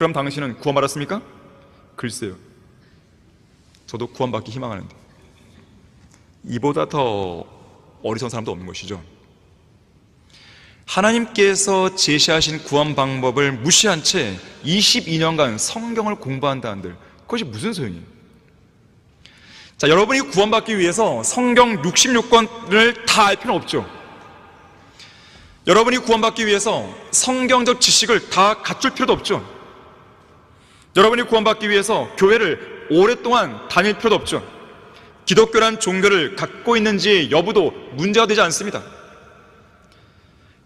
그럼 당신은 구원 받았습니까? 글쎄요. 저도 구원받기 희망하는데. 이보다 더 어리석은 사람도 없는 것이죠. 하나님께서 제시하신 구원 방법을 무시한 채 22년간 성경을 공부한다 한들 그것이 무슨 소용이에요? 자, 여러분이 구원받기 위해서 성경 66권을 다 알 필요는 없죠. 여러분이 구원받기 위해서 성경적 지식을 다 갖출 필요도 없죠. 여러분이 구원받기 위해서 교회를 오랫동안 다닐 필요도 없죠. 기독교란 종교를 갖고 있는지 여부도 문제가 되지 않습니다.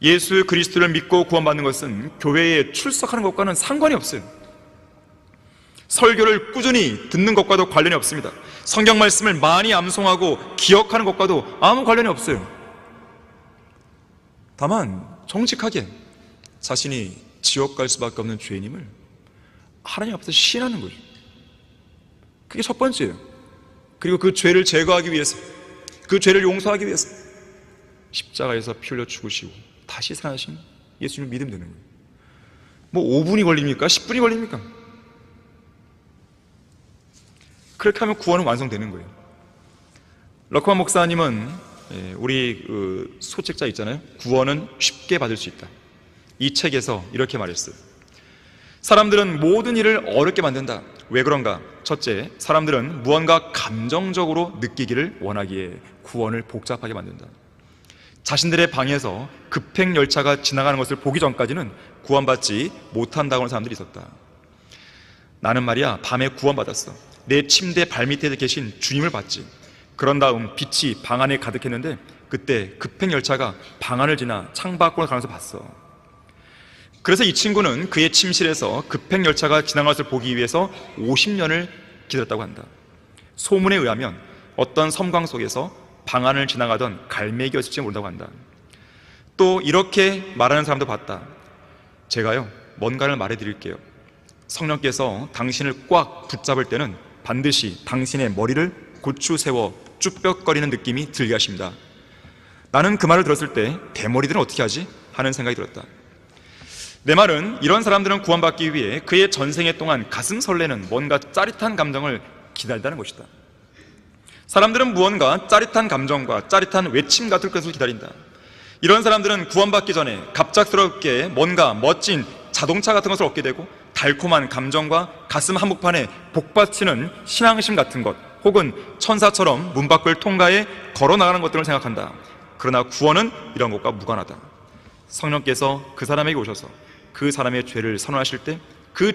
예수 그리스도를 믿고 구원받는 것은 교회에 출석하는 것과는 상관이 없어요. 설교를 꾸준히 듣는 것과도 관련이 없습니다. 성경 말씀을 많이 암송하고 기억하는 것과도 아무 관련이 없어요. 다만 정직하게 자신이 지옥 갈 수밖에 없는 죄인임을 하나님 앞에서 시인하는 거죠. 그게 첫 번째예요. 그리고 그 죄를 제거하기 위해서 그 죄를 용서하기 위해서 십자가에서 피 흘려 죽으시고 다시 살아나신 예수님을 믿으면 되는 거예요. 뭐 5분이 걸립니까? 10분이 걸립니까? 그렇게 하면 구원은 완성되는 거예요. 럭커만 목사님은 예, 우리 그 소책자 있잖아요. 구원은 쉽게 받을 수 있다. 이 책에서 이렇게 말했어요. 사람들은 모든 일을 어렵게 만든다. 왜 그런가? 첫째, 사람들은 무언가 감정적으로 느끼기를 원하기에 구원을 복잡하게 만든다. 자신들의 방에서 급행 열차가 지나가는 것을 보기 전까지는 구원받지 못한다고 하는 사람들이 있었다. 나는 말이야, 밤에 구원받았어. 내 침대 발밑에 계신 주님을 봤지. 그런 다음 빛이 방 안에 가득했는데 그때 급행 열차가 방 안을 지나 창밖으로 가면서 봤어. 그래서 이 친구는 그의 침실에서 급행 열차가 지나간 것을 보기 위해서 50년을 기다렸다고 한다. 소문에 의하면 어떤 섬광 속에서 방 안을 지나가던 갈매기였을지 모른다고 한다. 또 이렇게 말하는 사람도 봤다. 제가요, 뭔가를 말해 드릴게요. 성령께서 당신을 꽉 붙잡을 때는 반드시 당신의 머리를 고추 세워 쭈뼛거리는 느낌이 들게 하십니다. 나는 그 말을 들었을 때 대머리들은 어떻게 하지? 하는 생각이 들었다. 내 말은 이런 사람들은 구원받기 위해 그의 전생에 동안 가슴 설레는 뭔가 짜릿한 감정을 기다린다는 것이다. 사람들은 무언가 짜릿한 감정과 짜릿한 외침 같은 것을 기다린다. 이런 사람들은 구원받기 전에 갑작스럽게 뭔가 멋진 자동차 같은 것을 얻게 되고 달콤한 감정과 가슴 한복판에 복받치는 신앙심 같은 것 혹은 천사처럼 문 밖을 통과해 걸어 나가는 것들을 생각한다. 그러나 구원은 이런 것과 무관하다. 성령께서 그 사람에게 오셔서 그 사람의 죄를 선언하실 때그